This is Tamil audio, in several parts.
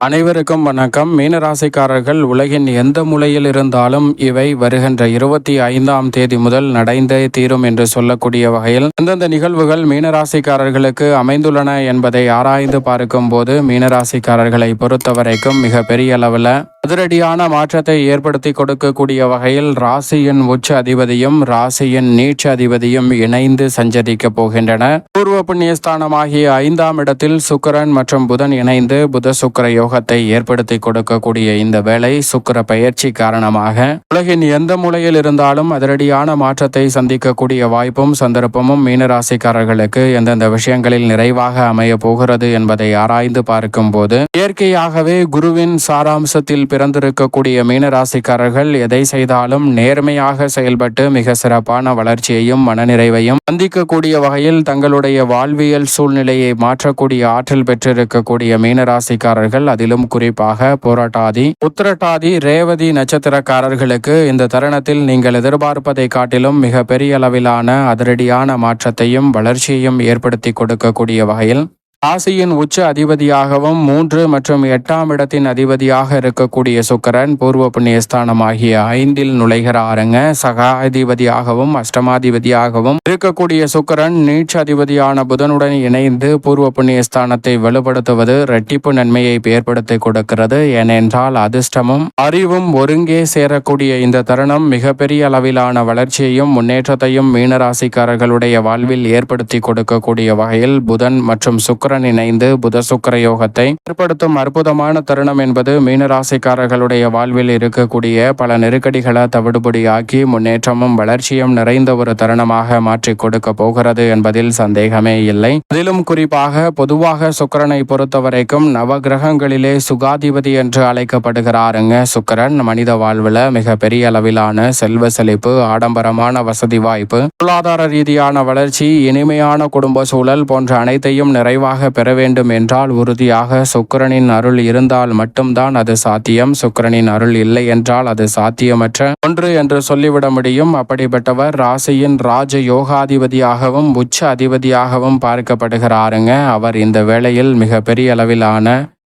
அனைவருக்கும் வணக்கம். மீனராசிக்காரர்கள் உலகின் எந்த மூலையில் இருந்தாலும் இவை வருகின்ற இருபத்தி ஐந்தாம் தேதி முதல் நடைந்தே தீரும் என்று சொல்லக்கூடிய வகையில் எந்தெந்த நிகழ்வுகள் மீனராசிக்காரர்களுக்கு அமைந்துள்ளன என்பதை ஆராய்ந்து பார்க்கும் போது மீனராசிக்காரர்களை பொறுத்தவரைக்கும் மிக பெரிய அளவில் அதிரடியான மாற்றத்தை ஏற்படுத்தி கொடுக்கக்கூடிய வகையில் ராசியின் உச்ச அதிபதியும் ராசியின் நீட்ச அதிபதியும் இணைந்து சஞ்சரிக்க போகின்றன. பூர்வ புண்ணியஸ்தானமாகிய ஐந்தாம் இடத்தில் சுக்கரன் மற்றும் புதன் இணைந்து புத சுக்கர யோகத்தை ஏற்படுத்தி கொடுக்கக்கூடிய இந்த வேலை சுக்கர பயிற்சி காரணமாக. உலகின் எந்த மூலையில் இருந்தாலும் அதிரடியான மாற்றத்தை சந்திக்கக்கூடிய வாய்ப்பும் சந்தர்ப்பமும் மீனராசிக்காரர்களுக்கு எந்தெந்த விஷயங்களில் நிறைவாக அமைய போகிறது என்பதை ஆராய்ந்து பார்க்கும் போது இயற்கையாகவே குருவின் சாராம்சத்தில் பிறந்திருக்கக்கூடிய மீனராசிக்காரர்கள் எதை செய்தாலும் நேர்மையாக செயல்பட்டு மிக சிறப்பான வளர்ச்சியையும் மனநிறைவையும் சந்திக்கக்கூடிய வகையில் தங்களுடைய வாழ்வியல் சூழ்நிலையை மாற்றக்கூடிய ஆற்றல் பெற்றிருக்கக்கூடிய மீனராசிக்காரர்கள் அதிலும் குறிப்பாக போராட்டாதி உத்திரட்டாதி ரேவதி நட்சத்திரக்காரர்களுக்கு இந்த தருணத்தில் நீங்கள் எதிர்பார்ப்பதை காட்டிலும் மிக பெரிய அளவிலான அதிரடியான மாற்றத்தையும் வளர்ச்சியையும் ஏற்படுத்தி கொடுக்கக்கூடிய வகையில் ராசியின் உச்ச அதிபதியாகவும் மூன்று மற்றும் எட்டாம் இடத்தின் அதிபதியாக இருக்கக்கூடிய சுக்கரன் பூர்வ புண்ணியஸ்தானமாகிய ஐந்தில் நுழைகிறாருங்க சகாதிபதியாகவும் அஷ்டமாதிபதியாகவும் இருக்கக்கூடிய சுக்கரன் நீட்ச அதிபதியான புதனுடன் இணைந்து பூர்வ புண்ணியஸ்தானத்தை வலுப்படுத்துவது இரட்டிப்பு நன்மையை ஏற்படுத்தி கொடுக்கிறது. ஏனென்றால் அதிர்ஷ்டமும் அறிவும் ஒருங்கே சேரக்கூடிய இந்த தருணம் மிகப்பெரிய அளவிலான வளர்ச்சியையும் முன்னேற்றத்தையும் மீனராசிக்காரர்களுடைய வாழ்வில் ஏற்படுத்தி கொடுக்கக்கூடிய வகையில் புதன் மற்றும் சுக்கரன் சுக்கரன் இணைந்து புத சுக்கர யோகத்தை ஏற்படுத்தும் அற்புதமான தருணம் என்பது மீனராசிக்காரர்களுடைய வாழ்வில் இருக்கக்கூடிய பல நெருக்கடிகளை தவிடுபடியாக்கி முன்னேற்றமும் வளர்ச்சியும் நிறைந்த ஒரு தருணமாக மாற்றி கொடுக்க போகிறது என்பதில் சந்தேகமே இல்லை. அதிலும் குறிப்பாக பொதுவாக சுக்கரனை பொறுத்தவரைக்கும் நவ கிரகங்களிலே சுகாதிபதி என்று அழைக்கப்படுகிறாருங்க சுக்கரன். மனித வாழ்வில் மிக பெரிய அளவிலான செல்வ செழிப்பு ஆடம்பரமான வசதி வாய்ப்பு பொருளாதார ரீதியான வளர்ச்சி இனிமையான குடும்ப சூழல் போன்ற அனைத்தையும் நிறைவாக முழுமையாக பெற வேண்டும் என்றால் உறுதியாக சுக்கரனின் அருள் இருந்தால் மட்டும்தான் அது சாத்தியம். சுக்கரனின் அருள் இல்லை என்றால் அது சாத்தியமற்ற ஒன்று என்று சொல்லிவிட முடியும். அப்படிப்பட்டவர் ராசியின் ராஜ யோகாதிபதியாகவும் உச்ச அதிபதியாகவும் பார்க்கப்படுகிறாருங்க. அவர் இந்த வேளையில் மிக பெரிய அளவிலான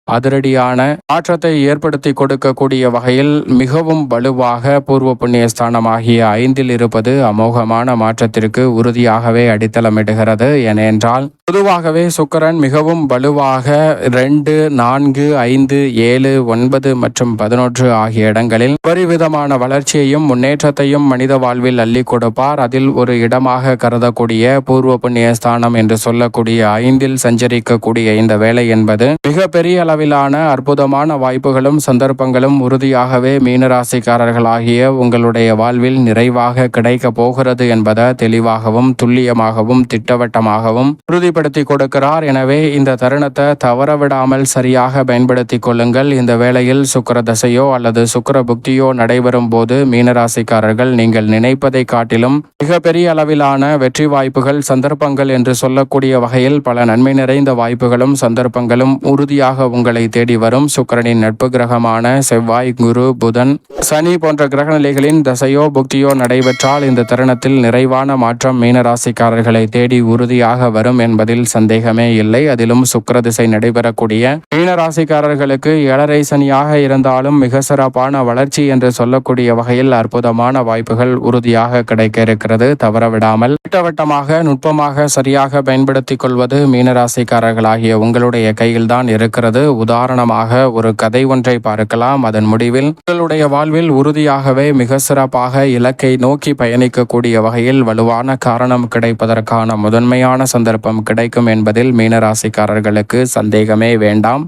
அதிரடியான மாற்றத்தை ஏற்படுத்தி கொடுக்கக்கூடிய வகையில் மிகவும் வலுவாக பூர்வ புண்ணிய ஸ்தானமாகிய ஐந்தில் இருப்பது அமோகமான மாற்றத்திற்கு உறுதியாகவே அடித்தளமிடுகிறது. ஏனென்றால் பொதுவாகவே சுக்கரன் மிகவும் வலுவாக ரெண்டு நான்கு ஐந்து ஏழு ஒன்பது மற்றும் பதினொன்று ஆகிய இடங்களில் ஒருவிதமான வளர்ச்சியையும் முன்னேற்றத்தையும் மனித வாழ்வில் அள்ளி கொடுப்பார். அதில் ஒரு இடமாக கருதக்கூடிய பூர்வ புண்ணிய ஸ்தானம் என்று சொல்லக்கூடிய ஐந்தில் சஞ்சரிக்கக்கூடிய இந்த வேலை என்பது மிக பெரிய அளவிலான அற்புதமான வாய்ப்புகளும் சந்தர்ப்பங்களும் உறுதியாகவே மீனராசிக்காரர்களாகிய உங்களுடைய வாழ்வில் நிறைவாக கிடைக்க போகிறது என்பதை தெளிவாகவும் துல்லியமாகவும் திட்டவட்டமாகவும் உறுதிப்படுத்தி கொடுக்கிறார். எனவே இந்த தருணத்தை தவறவிடாமல் சரியாக பயன்படுத்தி கொள்ளுங்கள். இந்த வேளையில் சுக்கர தசையோ அல்லது சுக்கர புக்தியோ நடைபெறும் போது மீனராசிக்காரர்கள் நீங்கள் நினைப்பதை காட்டிலும் மிகப்பெரிய அளவிலான வெற்றி வாய்ப்புகள் சந்தர்ப்பங்கள் என்று சொல்லக்கூடிய வகையில் பல நன்மை நிறைந்த வாய்ப்புகளும் சந்தர்ப்பங்களும் உறுதியாக உங்களை தேடி வரும். சுக்கரனின் நட்பு கிரகமான செவ்வாய் குரு புதன் சனி போன்ற கிரகநிலைகளின் தசையோ புக்தியோ நடைபெற்றால் இந்த தருணத்தில் நிறைவான மாற்றம் மீனராசிக்காரர்களை தேடி உறுதியாக வரும் என்பதில் சந்தேகமே இல்லை. அதிலும் சுக்கர திசை நடைபெறக்கூடிய மீனராசிக்காரர்களுக்கு ஏழரை சனியாக இருந்தாலும் மிக சிறப்பான வளர்ச்சி என்று சொல்லக்கூடிய வகையில் அற்புதமான வாய்ப்புகள் உறுதியாக கிடைக்க இருக்கிறது. தவறவிடாமல் திட்டவட்டமாக நுட்பமாக சரியாக பயன்படுத்திக் கொள்வது மீனராசிக்காரர்களாகிய உங்களுடைய கையில்தான் இருக்கிறது. உதாரணமாக ஒரு கதை ஒன்றை பார்க்கலாம். அதன் முடிவில் உங்களுடைய வாழ்வில் உறுதியாகவே மிக சிறப்பாக இலக்கை நோக்கி பயணிக்கக்கூடிய வகையில் வலுவான காரணம் கிடைப்பதற்கான முதன்மையான சந்தர்ப்பம் கிடைக்கும் என்பதில் மீனராசிக்காரர்களுக்கு சந்தேகமே வேண்டாம்.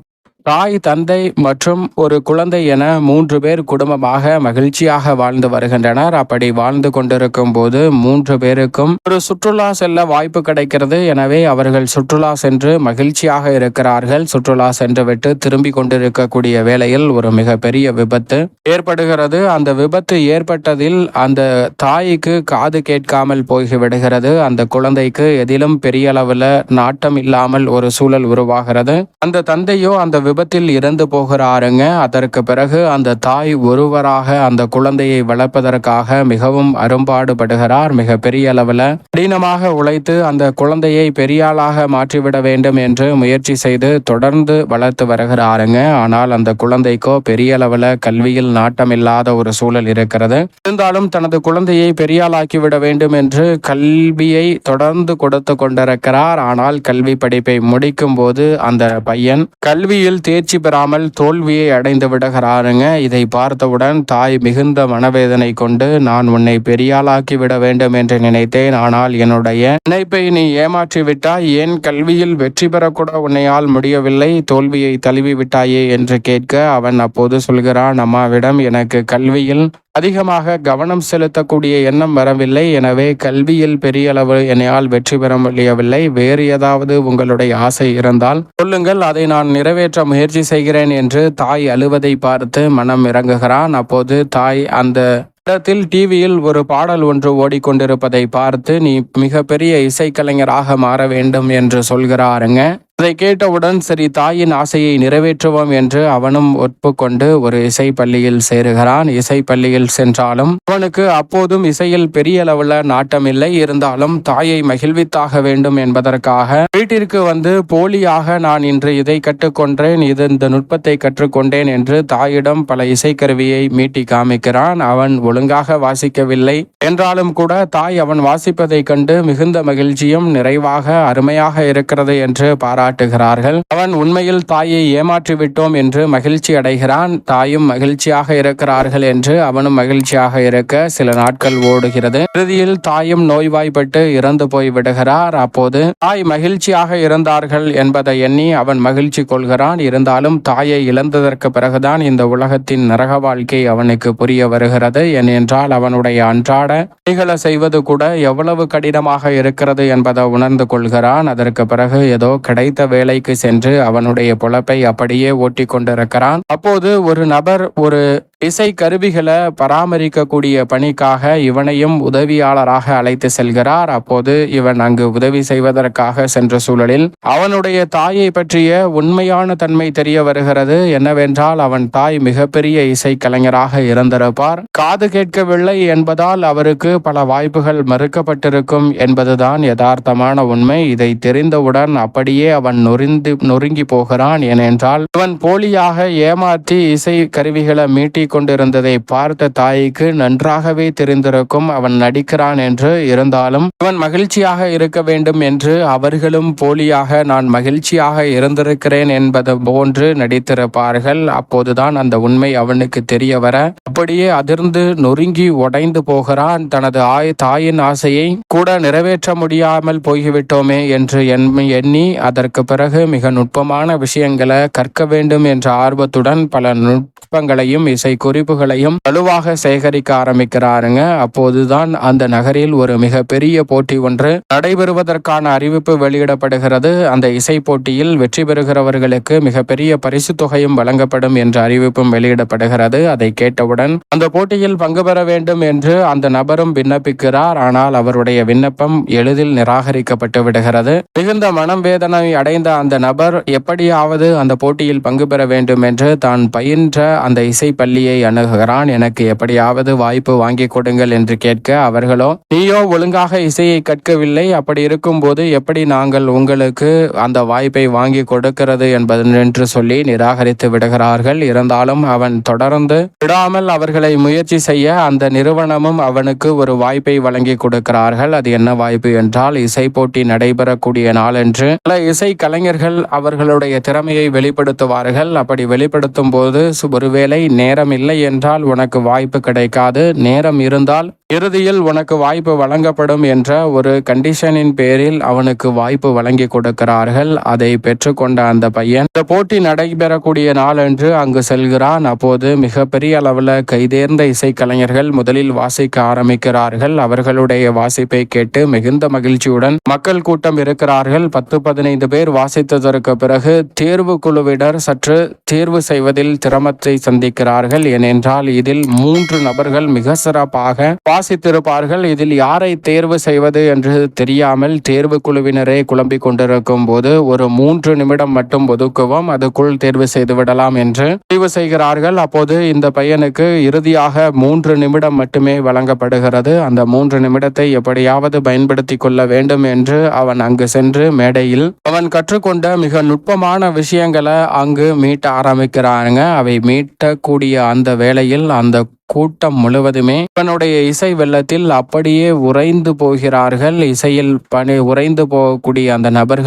தாய் தந்தை மற்றும் ஒரு குழந்தை என மூன்று பேர் குடும்பமாக மகிழ்ச்சியாக வாழ்ந்து வருகின்றனர். அப்படி வாழ்ந்து கொண்டிருக்கும் போது மூன்று பேருக்கும் ஒரு சுற்றுலா செல்ல வாய்ப்பு கிடைக்கிறது. எனவே அவர்கள் சுற்றுலா சென்று மகிழ்ச்சியாக இருக்கிறார்கள். சுற்றுலா சென்றுவிட்டு திரும்பி கொண்டிருக்கக்கூடிய வேளையில் ஒரு மிகப்பெரிய விபத்து ஏற்படுகிறது. அந்த விபத்து ஏற்பட்டதில் அந்த தாய்க்கு காது கேட்காமல் போய்விடுகிறது. அந்த குழந்தைக்கு எதிலும் பெரிய அளவில் நாட்டம் இல்லாமல் ஒரு சூழல் உருவாகிறது. அந்த தந்தையோ அந்த விபத்தில் இறந்து போகிறாருங்க அதற்கு பிறகு அந்த தாய் ஒருவராக அந்த குழந்தையை வளர்ப்பதற்காக மிகவும் அரும்பாடுபடுகிறார். மிக பெரிய அளவில் கடினமாக உழைத்து அந்த குழந்தையை பெரியாளாக மாற்றிவிட வேண்டும் என்று முயற்சி செய்து தொடர்ந்து வளர்த்து வருகிறாருங்க ஆனால் அந்த குழந்தைக்கோ பெரிய அளவில் கல்வியில் நாட்டமில்லாத ஒரு சூழல் இருக்கிறது. இருந்தாலும் தனது குழந்தையை பெரியாளாக்கி விட வேண்டும் என்று கல்வியை தொடர்ந்து கொடுத்து கொண்டிருக்கிறார். ஆனால் கல்வி படிப்பை முடிக்கும் போது அந்த பையன் கல்வியில் தேர்ச்சி பெறாமல் தோல்வியை அடைந்து விடுகிறாருங்க. இதை பார்த்தவுடன் தாய் மிகுந்த மனவேதனை கொண்டு நான் உன்னை பெரியாளாக்கி விட வேண்டும் என்று நினைத்தேன். ஆனால் என்னுடைய நினைப்பை நீ ஏமாற்றி விட்டாய் ஏன் கல்வியில் வெற்றி பெறக்கூட உன்னையால் முடியவில்லை. தோல்வியை தழுவி விட்டாயே என்று கேட்க அவன் அப்போது சொல்கிறான் அம்மாவிடம் எனக்கு கல்வியில் அதிகமாக கவனம் செலுத்தக்கூடிய எண்ணம் வரவில்லை. எனவே கல்வியில் பெரிய அளவு என்னையால் வெற்றி பெற முடியவில்லை. வேறு ஏதாவது உங்களுடைய ஆசை இருந்தால் சொல்லுங்கள். அதை நான் நிறைவேற்ற முயற்சி செய்கிறேன் என்று தாய் அழுவதை பார்த்து மனம் இறங்குகிறான். அப்போது தாய் அந்த இடத்தில் டிவியில் ஒரு பாடல் ஒன்று ஓடிக்கொண்டிருப்பதை பார்த்து நீ மிகப்பெரிய இசைக்கலைஞராக மாற வேண்டும் என்று சொல்கிறாருங்க. அதை கேட்டவுடன் சரி தாயின் ஆசையை நிறைவேற்றுவோம் என்று அவனும் ஒப்புக்கொண்டு ஒரு இசை பள்ளியில் சேருகிறான். இசை பள்ளியில் சென்றாலும் அவனுக்கு அப்போதும் இசையில் பெரிய அளவுல நாட்டமில்லை. இருந்தாலும் தாயை மகிழ்வித்தாக வேண்டும் என்பதற்காக வீட்டிற்கு வந்து போலியாக நான் இன்று இதை கற்றுக்கொண்டேன் இது இந்த நுட்பத்தை கற்றுக்கொண்டேன் என்று தாயிடம் பல இசைக்கருவியை மீட்டி காமிக்கிறான். அவன் ஒழுங்காக வாசிக்கவில்லை. என்றாலும் கூட தாய் அவன் வாசிப்பதை கண்டு மிகுந்த மகிழ்ச்சியும் நிறைவாக அருமையாக இருக்கிறது என்று பாரா பாராட்டுகிறார்கள். அவன் உண்மையில் தாயை ஏமாற்றி விட்டோம் என்று மகிழ்ச்சி அடைகிறான். தாயும் மகிழ்ச்சியாக இருக்கிறார்கள் என்று அவனும் மகிழ்ச்சியாக இருக்க சில நாட்கள் ஓடுகிறது. இறுதியில் தாயும் நோய்வாய்ப்பட்டு இறந்து போய் விடுகிறார். அப்போது தாய் மகிழ்ச்சியாக இருந்தார்கள் என்பதை எண்ணி அவன் மகிழ்ச்சி கொள்கிறான். இருந்தாலும் தாயை இழந்ததற்கு பிறகுதான் இந்த உலகத்தின் நரக வாழ்க்கை அவனுக்கு புரிய வருகிறது. ஏனென்றால் அவனுடைய அன்றாட பணிகளை செய்வது கூட எவ்வளவு கடினமாக இருக்கிறது என்பதை உணர்ந்து கொள்கிறான். அதற்கு பிறகு ஏதோ கிடைத்த வேலைக்கு சென்று அவனுடைய பொழப்பை அப்படியே ஓட்டி கொண்டிருக்கிறான் அப்போது ஒரு நபர் ஒரு இசை கருவிகளை பராமரிக்கக்கூடிய பணிக்காக இவனையும் உதவியாளராக அழைத்து செல்கிறார். அப்போது இவன் அங்கு உதவி செய்வதற்காக சென்ற சூழலில் அவனுடைய தாயை பற்றிய உண்மையான தன்மை தெரிய வருகிறது. என்னவென்றால் அவன் தாய் மிகப்பெரிய இசை கலைஞராக இருந்திருப்பார். காது கேட்கவில்லை என்பதால் அவருக்கு பல வாய்ப்புகள் மறுக்கப்பட்டிருக்கும் என்பதுதான் யதார்த்தமான உண்மை. இதை தெரிந்தவுடன் அப்படியே அவன் நொறிந்து நொறுங்கி போகிறான். ஏனென்றால் இவன் போலியாக ஏமாற்றி இசை கருவிகளை மீட்டி கொண்டிருந்ததை பார்த்த தாய்க்கு நன்றாகவே தெரிந்திருக்கும் அவன் நடிக்கிறான் என்று இருந்தாலும் இவன் மகிழ்ச்சியாக இருக்க வேண்டும் என்று அவர்களும் போலியாக நான் மகிழ்ச்சியாக இருந்திருக்கிறேன் என்பது போன்று நடித்திருப்பார்கள். அப்போதுதான் அந்த உண்மை அவனுக்கு தெரிய வர அப்படியே அதிர்ந்து நொறுங்கி உடைந்து போகிறான். தனது ஆய் தாயின் ஆசையை கூட நிறைவேற்ற முடியாமல் போய்விட்டோமே என்று எண்ணி எண்ணி அதற்கு பிறகு மிக நுட்பமான விஷயங்களை கற்க வேண்டும் என்ற ஆர்வத்துடன் பல நுட்பங்களையும் இசை குறிப்புகளையும் வலுவாக சேகரிக்க ஆரம்பிக்கிறாருங்க. அப்போதுதான் அந்த நகரில் ஒரு மிகப்பெரிய போட்டி ஒன்று நடைபெறுவதற்கான அறிவிப்பு வெளியிடப்படுகிறது. அந்த இசை போட்டியில் வெற்றி பெறுகிறவர்களுக்கு மிகப்பெரிய பரிசு தொகையும் வழங்கப்படும் என்ற அறிவிப்பும் வெளியிடப்படுகிறது. அதை கேட்டவுடன் அந்த போட்டியில் பங்கு பெற வேண்டும் என்று அந்த நபரும் விண்ணப்பிக்கிறார். ஆனால் அவருடைய விண்ணப்பம் எளிதில் நிராகரிக்கப்பட்டு விடுகிறது. மிகுந்த மனம் வேதனை அடைந்த அந்த நபர் எப்படியாவது அந்த போட்டியில் பங்கு பெற வேண்டும் என்று தான் பயின்ற அந்த இசை பள்ளி பள்ளியை அணுகுகிறான். எனக்கு எப்படியாவது வாய்ப்பு வாங்கி கொடுங்கள் என்று கேட்க அவர்களோ நீயோ ஒழுங்காக இசையை கற்கவில்லை. அப்படி இருக்கும்போது எப்படி நாங்கள் உங்களுக்கு அந்த வாய்ப்பை வாங்கி கொடுக்கிறது என்பது என்று சொல்லி நிராகரித்து விடுகிறார்கள். இருந்தாலும் அவன் தொடர்ந்து விடாமல் அவர்களை முயற்சி செய்ய அந்த நிறுவனமும் அவனுக்கு ஒரு வாய்ப்பை வழங்கி கொடுக்கிறார்கள். அது என்ன வாய்ப்பு என்றால் இசை போட்டி நடைபெறக்கூடிய நாளன்று பல இசை கலைஞர்கள் அவர்களுடைய திறமையை வெளிப்படுத்துவார்கள். அப்படி வெளிப்படுத்தும் போது ஒருவேளை நேரம் இல்லை என்றால் உனக்கு வாய்ப்பு கிடைக்காது. நேரம் இருந்தால் இறுதியில் உனக்கு வாய்ப்பு வழங்கப்படும் என்ற ஒரு கண்டிஷனின் பேரில் அவனுக்கு வாய்ப்பு வழங்கி கொடுக்கிறார்கள். அதை பெற்றுக்கொண்ட அந்த பையன் இந்த போட்டி நடைபெறக்கூடிய நாளன்று அங்கு செல்கிறான். அப்போது மிகப்பெரிய அளவில் கைதேர்ந்த இசைக்கலைஞர்கள் முதலில் வாசிக்க ஆரம்பிக்கிறார்கள். அவர்களுடைய வாசிப்பை கேட்டு மிகுந்த மகிழ்ச்சியுடன் மக்கள் கூட்டம் இருக்கிறார்கள். பத்து பதினைந்து பேர் வாசித்ததற்கு பிறகு தேர்வு குழுவினர் சற்று தேர்வு செய்வதில் சிரமத்தை சந்திக்கிறார்கள். ஏனென்றால் இதில் மூன்று நபர்கள் மிக சிறப்பாக வாசித்திருப்பார்கள் இதில் யாரை தேர்வு செய்வது என்று தெரியாமல் தேர்வு குழுவினரே குழம்பிக் கொண்டிருக்கும் போது ஒரு மூன்று நிமிடம் மட்டும் ஒதுக்குவோம் அதுக்குள் தேர்வு செய்து விடலாம் என்று முடிவு செய்கிறார்கள். அப்போது இந்த பையனுக்கு இறுதியாக மூன்று நிமிடம் மட்டுமே வழங்கப்படுகிறது. அந்த மூன்று நிமிடத்தை எப்படியாவது பயன்படுத்தி கொள்ள வேண்டும் என்று அவன் அங்கு சென்று மேடையில் அவன் கற்றுக்கொண்ட மிக நுட்பமான விஷயங்களை அங்கு மீட்ட ஆரம்பிக்கிறாங்க அவை மீட்டக்கூடிய அந்த வேளையில் அந்த கூட்டம் முழுவதுமே இவனுடைய இசை வெள்ளத்தில் அப்படியே உறைந்து போகிறார்கள். இசையில் பணி உறைந்து போகக்கூடிய அந்த நபர்கள்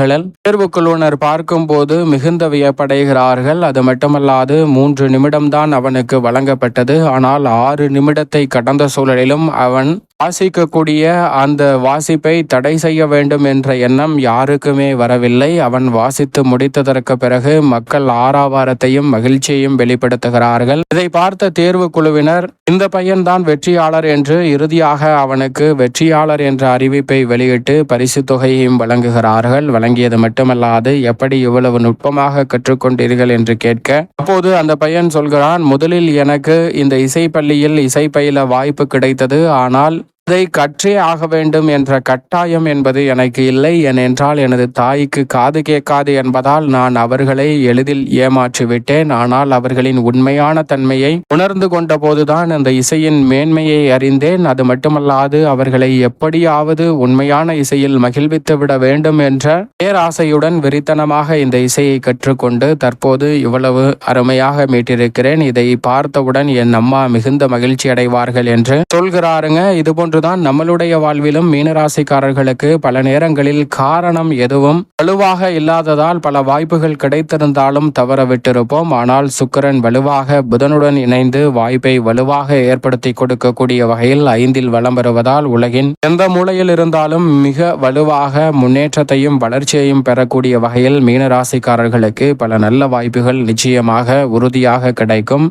தேர்வுக்குழுவினர் பார்க்கும்போது மிகுந்த வியப்படைகிறார்கள். அது மட்டுமல்லாது மூன்று நிமிடம்தான் அவனுக்கு வழங்கப்பட்டது. ஆனால் ஆறு நிமிடத்தை கடந்த சூழலிலும் அவன் வாசிக்கக்கூடிய அந்த வாசிப்பை தடை செய்ய வேண்டும் என்ற எண்ணம் யாருக்குமே வரவில்லை. அவன் வாசித்து முடித்ததற்கு பிறகு மக்கள் ஆறாவாரத்தையும் மகிழ்ச்சியையும் வெளிப்படுத்துகிறார்கள். இதை பார்த்த தேர்வு குழுவினர் இந்த பையன்தான் வெற்றியாளர் என்று இறுதியாக அவனுக்கு வெற்றியாளர் என்ற அறிவிப்பை வெளியிட்டு பரிசு தொகையையும் வழங்குகிறார்கள். வழங்கியது மட்டுமல்லாது எப்படி இவ்வளவு நுட்பமாக கற்றுக்கொண்டீர்கள்? என்று கேட்க அப்போது அந்த பையன் சொல்கிறான் முதலில் எனக்கு இந்த இசை பள்ளியில் இசை பயில வாய்ப்பு கிடைத்தது. ஆனால் அதை கற்றே ஆக வேண்டும் என்ற கட்டாயம் என்பது எனக்கு இல்லை ஏனென்றால் எனது தாய்க்கு காது கேட்காது என்பதால் நான் அவர்களை எளிதில் ஏமாற்றிவிட்டேன். ஆனால் அவர்களின் உண்மையான தன்மையை உணர்ந்து கொண்ட போதுதான் அந்த இசையின் மேன்மையை அறிந்தேன். அது மட்டுமல்லாது அவர்களை எப்படியாவது உண்மையான இசையில் மகிழ்வித்து விட வேண்டும் என்ற பேராசையுடன் வெறித்தனமாக இந்த இசையை கற்றுக்கொண்டு தற்போது இவ்வளவு அருமையாக மீட்டிருக்கிறேன். இதை பார்த்தவுடன் என் அம்மா மிகுந்த மகிழ்ச்சி அடைவார்கள் என்று சொல்கிறாருங்க. இதுபோன்ற போன்றுதான் நம்மளுடைய வாழ்விலும் மீனராசிக்காரர்களுக்கு பல நேரங்களில் காரணம் எதுவும் வலுவாக இல்லாததால் பல வாய்ப்புகள் கிடைத்திருந்தாலும் தவற விட்டிருப்போம் ஆனால் சுக்கரன் வலுவாக புதனுடன் இணைந்து வாய்ப்பை வலுவாக ஏற்படுத்தி கொடுக்கக்கூடிய வகையில் ஐந்தில் வலம் வருவதால் உலகின் எந்த மூலையில் இருந்தாலும் மிக வலுவாக முன்னேற்றத்தையும் வளர்ச்சியையும் பெறக்கூடிய வகையில் மீனராசிக்காரர்களுக்கு பல நல்ல வாய்ப்புகள் நிச்சயமாக உறுதியாக கிடைக்கும்.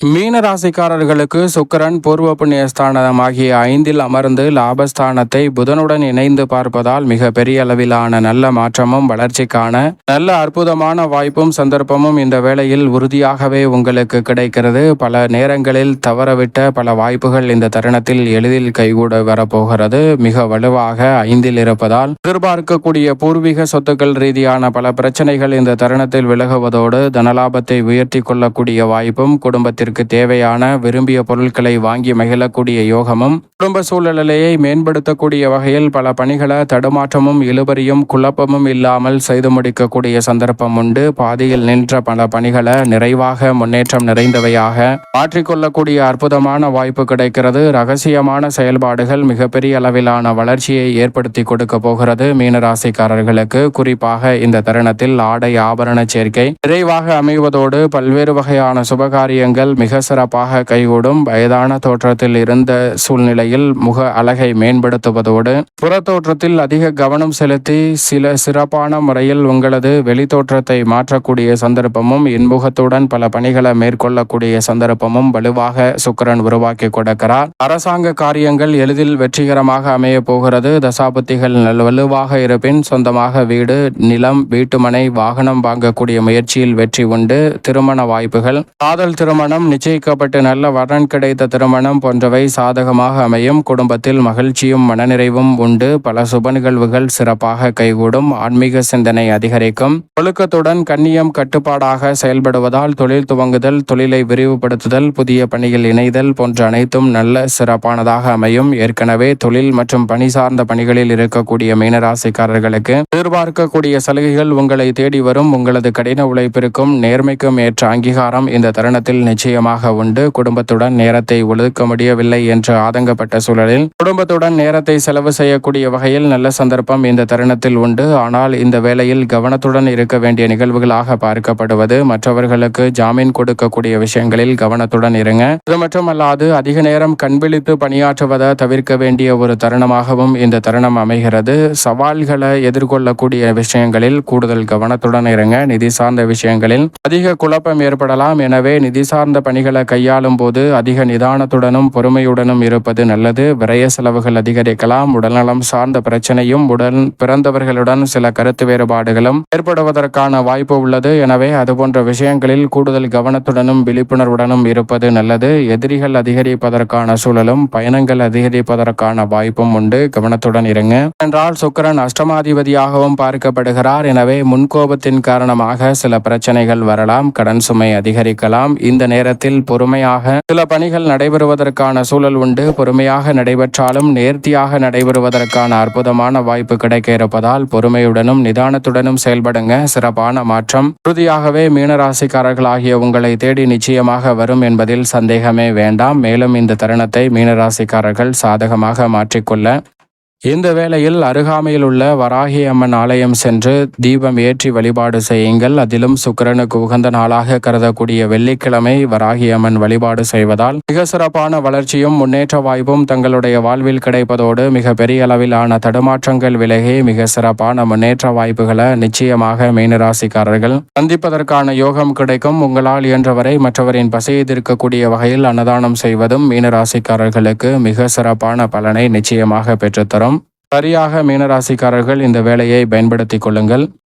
மீன ராசிக்காரர்களுக்கு சுக்கரன் பூர்வ புண்ணிய ஸ்தானமாகிய ஐந்தில் அமர்ந்து லாபஸ்தானத்தை புதனுடன் இணைந்து பார்ப்பதால் மிக பெரிய அளவிலான நல்ல மாற்றமும் வளர்ச்சிக்கான நல்ல அற்புதமான வாய்ப்பும் சந்தர்ப்பமும் இந்த வேளையில் உறுதியாகவே உங்களுக்கு கிடைக்கிறது. பல நேரங்களில் தவறவிட்ட பல வாய்ப்புகள் இந்த தருணத்தில் எளிதில் கைகூட வரப்போகிறது. மிக வலுவாக ஐந்தில் இருப்பதால் எதிர்பார்க்கக்கூடிய பூர்வீக சொத்துக்கள் ரீதியான பல பிரச்சனைகள் இந்த தருணத்தில் விலகுவதோடு தனலாபத்தை உயர்த்தி கொள்ளக்கூடிய வாய்ப்பும் குடும்பத்தில் குடும்பத்திற்கு தேவையான விரும்பிய பொருட்களை வாங்கி மகிழக்கூடிய யோகமும் குடும்ப சூழ்நிலையை மேம்படுத்தக்கூடிய வகையில் பல பணிகளை தடுமாற்றமும் இழுபறியும் குழப்பமும் இல்லாமல் செய்து முடிக்கக்கூடிய சந்தர்ப்பம் உண்டு. பாதியில் நின்ற பல பணிகளை நிறைவாக முன்னேற்றம் நிறைந்தவையாக மாற்றிக்கொள்ளக்கூடிய அற்புதமான வாய்ப்பு கிடைக்கிறது. ரகசியமான செயல்பாடுகள் மிகப்பெரிய அளவிலான வளர்ச்சியை ஏற்படுத்தி கொடுக்க போகிறது. மீனராசிக்காரர்களுக்கு குறிப்பாக இந்த தருணத்தில் ஆடை ஆபரண சேர்க்கை விரைவாக அமைவதோடு பல்வேறு வகையான சுபகாரியங்கள் மிக சிறப்பாக கைகூடும். வயதான தோற்றத்தில் இருந்த சூழ்நிலையில் முக அழகை மேம்படுத்துவதோடு புறத்தோற்றத்தில் அதிக கவனம் செலுத்தி சில சிறப்பான முறையில் உங்களது வெளித்தோற்றத்தை மாற்றக்கூடிய சந்தர்ப்பமும் இன்முகத்துடன் பல பணிகளை மேற்கொள்ளக்கூடிய சந்தர்ப்பமும் வலுவாக சுக்கரன் உருவாக்கி கொடுக்கிறார். அரசாங்க காரியங்கள் எளிதில் வெற்றிகரமாக அமைய போகிறது. தசாபத்திகள் வலுவாக இருப்பின் சொந்தமாக வீடு நிலம் வீட்டுமனை வாகனம் வாங்கக்கூடிய முயற்சியில் வெற்றி உண்டு. திருமண வாய்ப்புகள். காதல் திருமணம் திருமணம் நிச்சயிக்கப்பட்டு நல்ல வரன் கிடைத்த திருமணம் போன்றவை சாதகமாக அமையும். குடும்பத்தில் மகிழ்ச்சியும் மனநிறைவும் உண்டு. பல சுப நிகழ்வுகள் சிறப்பாக கைகூடும். ஆன்மீக சிந்தனை அதிகரிக்கும். ஒழுக்கத்துடன் கண்ணியம் கட்டுப்பாடாக செயல்படுவதால் தொழில் துவங்குதல் தொழிலை விரிவுபடுத்துதல் புதிய பணியில் இணைதல் போன்ற அனைத்தும் நல்ல சிறப்பானதாக அமையும். ஏற்கனவே தொழில் மற்றும் பணி சார்ந்த பணிகளில் இருக்கக்கூடிய மீனராசிக்காரர்களுக்கு எதிர்பார்க்கக்கூடிய சலுகைகள் உங்களை தேடி வரும். உங்களது கடின உழைப்பிற்கும் நேர்மைக்கும் ஏற்ற அங்கீகாரம் இந்த தருணத்தில் நிச்சயம் நிச்சயமாக உண்டு. குடும்பத்துடன் நேரத்தை ஒழுக்க முடியவில்லை என்று ஆதங்கப்பட்ட சூழலில் குடும்பத்துடன் நேரத்தை செலவு செய்யக்கூடிய வகையில் நல்ல சந்தர்ப்பம் இந்த தருணத்தில் உண்டு. ஆனால் இந்த வேளையில் கவனத்துடன் இருக்க வேண்டிய நிகழ்வுகளாக பார்க்கப்படுவது மற்றவர்களுக்கு ஜாமீன் கொடுக்கக்கூடிய விஷயங்களில் கவனத்துடன் இருங்க. இது மட்டுமல்லாது அதிக நேரம் கண்விழித்து பணியாற்றுவதை தவிர்க்க வேண்டிய ஒரு தருணமாகவும் இந்த தருணம் அமைகிறது. சவால்களை எதிர்கொள்ளக்கூடிய விஷயங்களில் கூடுதல் கவனத்துடன் இருங்க. நிதி சார்ந்த விஷயங்களில் அதிக குழப்பம் ஏற்படலாம். எனவே நிதி சார்ந்த பணிகளை கையாளும் போது அதிக நிதானத்துடனும் பொறுமையுடனும் இருப்பது நல்லது. விரய செலவுகள் அதிகரிக்கலாம். உடல்நலம் சார்ந்த பிரச்சனையும் உடன் பிறந்தவர்களுடன் சில கருத்து வேறுபாடுகளும் ஏற்படுவதற்கான வாய்ப்பு உள்ளது. எனவே அதுபோன்ற விஷயங்களில் கூடுதல் கவனத்துடனும் விழிப்புணர்வுடனும் இருப்பது நல்லது. எதிரிகள் அதிகரிப்பதற்கான சூழலும் பயணங்கள் அதிகரிப்பதற்கான வாய்ப்பும் உண்டு. கவனத்துடன் இருங்க. என்றால் சுக்கிரன் அஷ்டமாதிபதியாகவும் பார்க்கப்படுகிறார். எனவே முன்கோபத்தின் காரணமாக சில பிரச்சனைகள் வரலாம். கடன் சுமை அதிகரிக்கலாம். இந்த நேரத்தில் பொறுமையாக சில பணிகள் நடைபெறுவதற்கான சூழல் உண்டு. பொறுமையாக நடைபெற்றாலும் நேர்த்தியாக நடைபெறுவதற்கான அற்புதமான வாய்ப்பு கிடைக்க இருப்பதால் பொறுமையுடனும் நிதானத்துடனும் செயல்படுங்க. சிறப்பான மாற்றம். உறுதியாகவே மீனராசிக்காரர்களாகிய உங்களை தேடி நிச்சயமாக வரும் என்பதில் சந்தேகமே வேண்டாம். மேலும் இந்த தருணத்தை மீனராசிக்காரர்கள் சாதகமாக மாற்றிக்கொள்ள இந்த வேளையில் அருகாமையில் உள்ள வராகி அம்மன் ஆலயம் சென்று தீபம் ஏற்றி வழிபாடு செய்யுங்கள். அதிலும் சுக்கிரனுக்கு உகந்த நாளாக கருதக்கூடிய வெள்ளிக்கிழமை வராகி அம்மன் வழிபாடு செய்வதால் மிக சிறப்பான வளர்ச்சியும் முன்னேற்ற வாய்ப்பும் தங்களுடைய வாழ்வில் கிடைப்பதோடு மிக பெரிய அளவிலான தடுமாற்றங்கள் விலகி மிக சிறப்பான முன்னேற்ற வாய்ப்புகளை நிச்சயமாக மீனராசிக்காரர்கள் சந்திப்பதற்கான யோகம் கிடைக்கும். உங்களால் இயன்றவரை மற்றவரின் பசியை தீர்க்கக்கூடிய வகையில் அன்னதானம் செய்வதும் மீனராசிக்காரர்களுக்கு மிக சிறப்பான பலனை நிச்சயமாக பெற்றுத்தரும். சரியாக மீனராசிக்காரர்கள் இந்த வேலையை பயன்படுத்திக் கொள்ளுங்கள்.